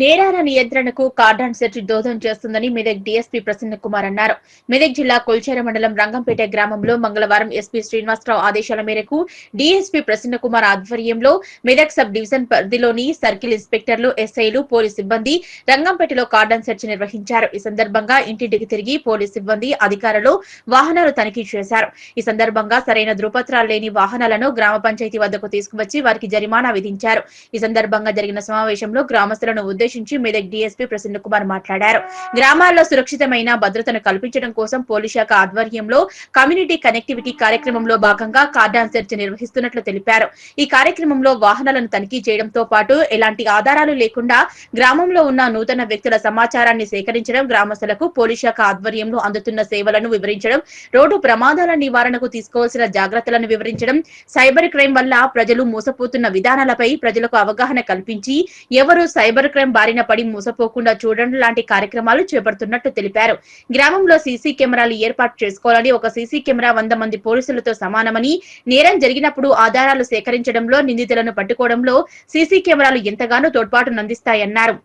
నేరాల నియంత్రణకు Kardon search దోహదం చేస్తుందని మెదక్ డీఎస్పీ ప్రసన్న కుమార్ అన్నారు. మెదక్ జిల్లా కొల్చేర మండలం రంగంపేట గ్రామంలో మంగళవారం ఎస్పీ శ్రీనివాసరావు ఆదేశాల మేరకు డీఎస్పీ ప్రసన్న కుమార్ ఆధ్వర్యంలో మెదక్ సబ్ డివిజన్ పరిధిలోని సర్కిల్ ఇన్స్పెక్టర్లు ఎస్ఐలు పోలీస్ సిబ్బంది రంగంపేటలో కార్డాన్ సెర్చ్ నిర్వహించారు. ఈ సందర్భంగా ఇంటింటికి తిరిగి పోలీస్ సిబ్బంది అధికారులు వాహనాలు తనిఖీ చేశారు. ఈ సందర్భంగా సరైన ధృపత్రాలు లేని వాహనాలను గ్రామ పంచాయతీ వద్దకు తీసుకువచ్చి వారికి జరిమానా విధించారు. ఈ సందర్భంగా జరిగిన సమావేశంలో గ్రామస్తులను ఉద్దేశించి మెదక్ డీఎస్పీ ప్రసన్న కుమార్ మాట్లాడారు. గ్రామాల్లో సురక్షితమైన భద్రతను కల్పించడం కోసం పోలీస్ శాఖ ఆధ్వర్యంలో కమ్యూనిటీ కనెక్టివిటీ కార్యక్రమంలో భాగంగా కార్డాన్ సెర్చ్ నిర్వహిస్తున్నట్లు తెలిపారు. ఈ కార్యక్రమంలో వాహనాలను తనిఖీ చేయడంతో పాటు ఎలాంటి ఆధారాలు లేకుండా గ్రామంలో ఉన్న నూతన వ్యక్తుల సమాచారాన్ని సేకరించడం గ్రామస్తులకు పోలీస్ శాఖ ఆధ్వర్యంలో అందుతున్న సేవలను వివరించడం రోడ్డు ప్రమాదాల నివారణకు తీసుకోవాల్సిన జాగ్రత్తలను వివరించడం సైబర్ క్రైమ్ వల్ల ప్రజలు మోసపోతున్న విధానాలపై ప్రజలకు అవగాహన కల్పించి ఎవరు సైబర్ క్రైమ్ బారిన పడి మోసపోకుండా చూడండి లాంటి కార్యక్రమాలు చేపడుతున్నట్టు తెలిపారు. గ్రామంలో సీసీ కెమెరాలు ఏర్పాటు చేసుకోవాలని ఒక సీసీ కెమెరా వంద మంది పోలీసులతో సమానమని నేరం జరిగినప్పుడు ఆధారాలు సేకరించడంలో నిందితులను పట్టుకోవడంలో సీసీ కెమెరాలు ఎంతగానో తోడ్పాటునందిస్తాయన్నారు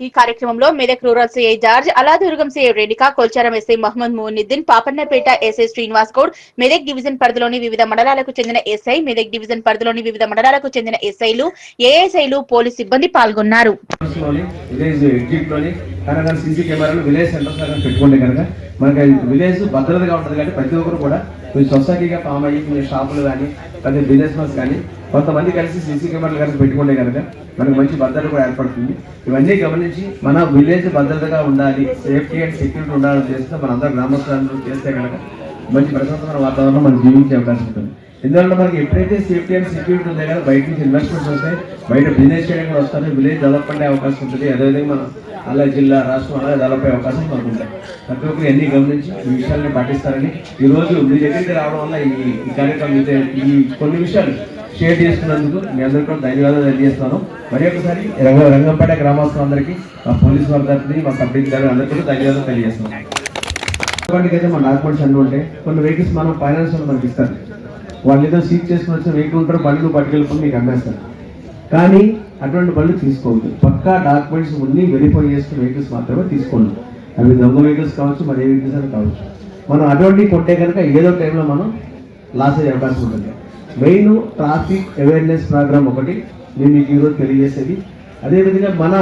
ఈ కార్యక్రమంలో Medak rural CI George Alladurgam CI Renika Kolcharam SI Mohammed Moiniddin Papannapet SI Srinivas Goud Medak division పరిధిలోని వివిధ మండలాలకు చెందిన ఎస్ఐ మెదక్ డివిజన్ పరిధిలోని వివిధ మండలాలకు చెందిన ఎస్ఐలు ఏఎస్ఐలు పోలీస్ సిబ్బంది పాల్గొన్నారు. కానీ విలేజ్ సీసీ కెమెరాలు విలేజ్ సెంటర్స్ కనుక పెట్టుకుంటే కనుక. మనకి విలేజ్ భద్రతగా ఉంటుంది కాబట్టి ప్రతి ఒక్కరు కూడా కొంచెం సొసైటీగా ఫామ్ అయ్యి కొన్ని షాపులు కానీ ప్రతి బిజినెస్ కానీ కొంతమంది కలిసి సీసీ కెమెరాలు కనుక పెట్టుకుంటే కనుక. మనకు మంచి భద్రత కూడా ఏర్పడుతుంది. ఇవన్నీ గమనించి మన విలేజ్ భద్రతగా ఉండాలి సేఫ్టీ అండ్ సెక్యూరిటీ ఉండాలని చేస్తే మనందరూ గ్రామస్తులందరూ చేస్తే కనుక మంచి ప్రశాంతమైన వాతావరణం మనం జీవించే అవకాశం ఉంటుంది. ఎందుకంటే మనకి ఎప్పుడైతే సేఫ్టీ అండ్ సెక్యూరిటీ ఉందో కదా బయట నుంచి ఇన్వెస్ట్మెంట్స్ వస్తాయి బయట బిజినెస్ చేయడానికి కూడా వస్తాయి విలేజ్ డెవలప్ అయ్యే అవకాశం ఉంటుంది. అదేవిధంగా మన అలా జిల్లా రాష్ట్రం అలా డెవలప్ అయ్యే అవకాశం మనకు ఉంటాయి. ప్రతి ఒక్కరు అన్ని గమనించి ఈ విషయాలని పాటిస్తారని ఈ రోజు మీ దగ్గరికి రావడం వల్ల ఈ కార్యక్రమం ఈ కొన్ని విషయాలు షేర్ చేసుకున్నందుకు మీ అందరికీ కూడా ధన్యవాదాలు తెలియజేస్తున్నాను. మరి ఒకసారి రంగ రంగంపేట గ్రామస్తులందరికీ మా పోలీస్ వర్గాన్ని మా సబ్ గారు అందరికీ కూడా ధన్యవాదాలు తెలియజేస్తున్నాను. వాటికి అయితే మన డాక్యుమెంట్స్ అన్నీ ఉంటాయి కొన్ని వెహికల్స్ మనం ఫైనాన్స్ మనకి ఇస్తారు. వాళ్ళు ఏదో సీట్ చేసుకుని వచ్చిన వెహికల్ ఉంటారు బండ్లు పట్టుకెళ్ళిపోయి మీకు అమ్మేస్తారు కానీ అటువంటి బండ్లు తీసుకోవద్దు. పక్కా డాక్యుమెంట్స్ ఉండి వెరిఫై చేసుకున్న వెహికల్స్ మాత్రమే తీసుకోండి. అవి దొంగ వెహికల్స్ కావచ్చు మరి ఏ వెహికల్స్ అని కావచ్చు. మనం అటువంటివి కొంటే కనుక ఏదో టైంలో మనం లాస్ అయ్యే అవకాశం ఉంటుంది. మెయిన్ ట్రాఫిక్ అవేర్నెస్ ప్రోగ్రామ్ ఒకటి నేను మీకు ఈరోజు తెలియజేసేది. అదేవిధంగా మన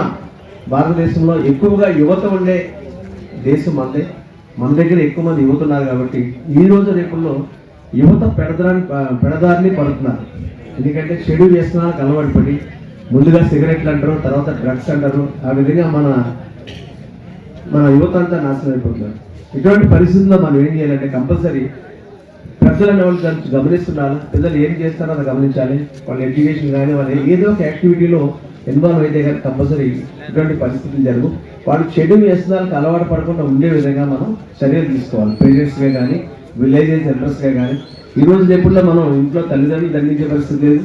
భారతదేశంలో ఎక్కువగా యువత ఉండే దేశం మనదే మన దగ్గర ఎక్కువ మంది యువత ఉన్నారు కాబట్టి ఈ రోజు రేపుల్లో యువత పెడదాని పెడదారిని పడుతున్నారు. ఎందుకంటే షెడ్యూల్ వ్యసనాలకు అలవాటు పడి. ముందుగా సిగరెట్లు అంటారు తర్వాత డ్రగ్స్ అంటారు. ఆ విధంగా మన మన యువత అంతా నాశనం అయిపోతున్నారు. ఇటువంటి పరిస్థితుల్లో మనం ఏం చేయాలంటే కంపల్సరీ పెద్దలను వాళ్ళు దాన్ని గమనిస్తున్నారు. పిల్లలు ఏం చేస్తారో అది గమనించాలి. వాళ్ళ ఎడ్యుకేషన్ కానీ వాళ్ళ ఏదో ఒక యాక్టివిటీలో ఇన్వాల్వ్ అయితే కానీ కంపల్సరీ ఇటువంటి పరిస్థితులు జరుగు. వాళ్ళు చెడు వ్యసనాలకు అలవాటు పడకుండా ఉండే విధంగా మనం చర్యలు తీసుకోవాలి. పేరెంట్స్గా కానీ విలేజెస్ అడ్రస్గా కానీ ఈ రోజు రేపుల్లో మనం ఇంట్లో తల్లిదండ్రులు దండించే పరిస్థితి లేదు.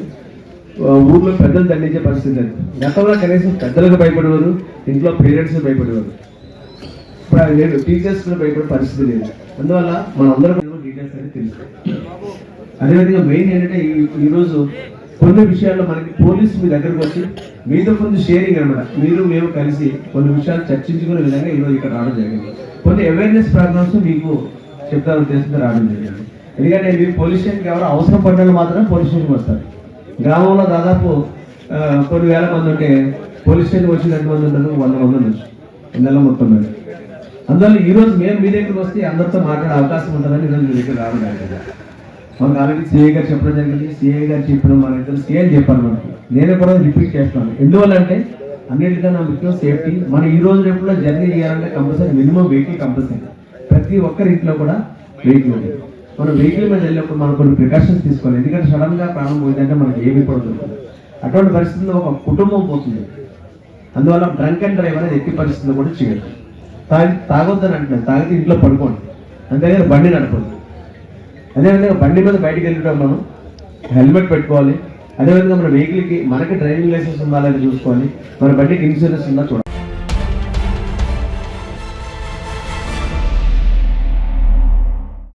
ఊర్లో పెద్దలు దండించే పరిస్థితి లేదు. గతంలో కనీసం పెద్దలకు భయపడేవారు ఇంట్లో పేరెంట్స్ భయపడేవారు. ఇప్పుడు లేదు టీచర్స్ కూడా భయపడే పరిస్థితి లేదు. అందువల్ల మనందరం డీటెయిల్స్ అనేది తెలుసు అదేవిధంగా మెయిన్ ఏంటంటే ఈరోజు కొన్ని విషయాల్లో మనకి పోలీసు మీ దగ్గరకు వచ్చి మీతో కొంచెం షేరింగ్ అనమాట మీరు మేము కలిసి కొన్ని విషయాలు చర్చించుకునే విధంగా ఈరోజు ఇక్కడ రావడం జరిగింది. కొన్ని అవేర్నెస్ ప్రోగ్రామ్స్ మీకు చెప్తారు తెలిసింది రావడం జరిగింది. ఎందుకంటే మీరు పోలీస్ స్టేషన్కి ఎవరు అవసరం పడిన మాత్రమే పోలీస్ స్టేషన్కి వస్తారు. గ్రామంలో దాదాపు కొన్ని వేల మంది ఉంటే పోలీస్ స్టేషన్ వచ్చి ఎంతమంది ఉంటారు వంద మంది ఉండొచ్చు. నెల మొత్తం మీద. అందువల్ల ఈ రోజు మేము మీ దగ్గరికి వస్తే అందరితో మాట్లాడే అవకాశం ఉంటుందని ఈరోజు మీ దగ్గర రావడం జరిగింది. మనకు ఆల్రెడీ సిఏ గారు చెప్పడం జరిగింది. సిఏ గారు చెప్పడం మన ఇద్దరు సిఏ చెప్పాను మనకు. నేను కూడా రిపీట్ చేస్తున్నాను. ఎందువల్ల అంటే అన్నిటికన్నా ముఖ్యం సేఫ్టీ. మనం ఈ రోజు రేపులో జర్నీ చేయాలంటే కంపల్సరీ మినిమం వెహికల్ కంపల్సరీ. ప్రతి ఒక్కరి ఇంట్లో కూడా వెహికల్ ఉంది. మనం వెహికల్ మీద వెళ్ళినప్పుడు మనం కొన్ని ప్రికాషన్స్ తీసుకోవాలి. ఎందుకంటే సడన్గా ప్రాణం పోయిందంటే మనకి ఏమి పడుతుంది అటువంటి పరిస్థితుల్లో ఒక కుటుంబం పోతుంది. అందువల్ల డ్రంక్ అండ్ డ్రైవ్ అనేది ఎట్టి పరిస్థితుల్లో కూడా చేయదు తాగి తాగొద్దని అంటున్నాను. తాగితే ఇంట్లో పడుకోండి. అంతేగాని బండి నడపద్దు. అదేవిధంగా బండి మీద బయటికి వెళ్ళడం మనం హెల్మెట్ పెట్టుకోవాలి. అదేవిధంగా మన వెహికల్కి మనకి డ్రైవింగ్ లైసెన్స్ ఉందా లేదా చూసుకోవాలి. మన బండికి ఇన్సూరెన్స్ ఉందా చూడాలి.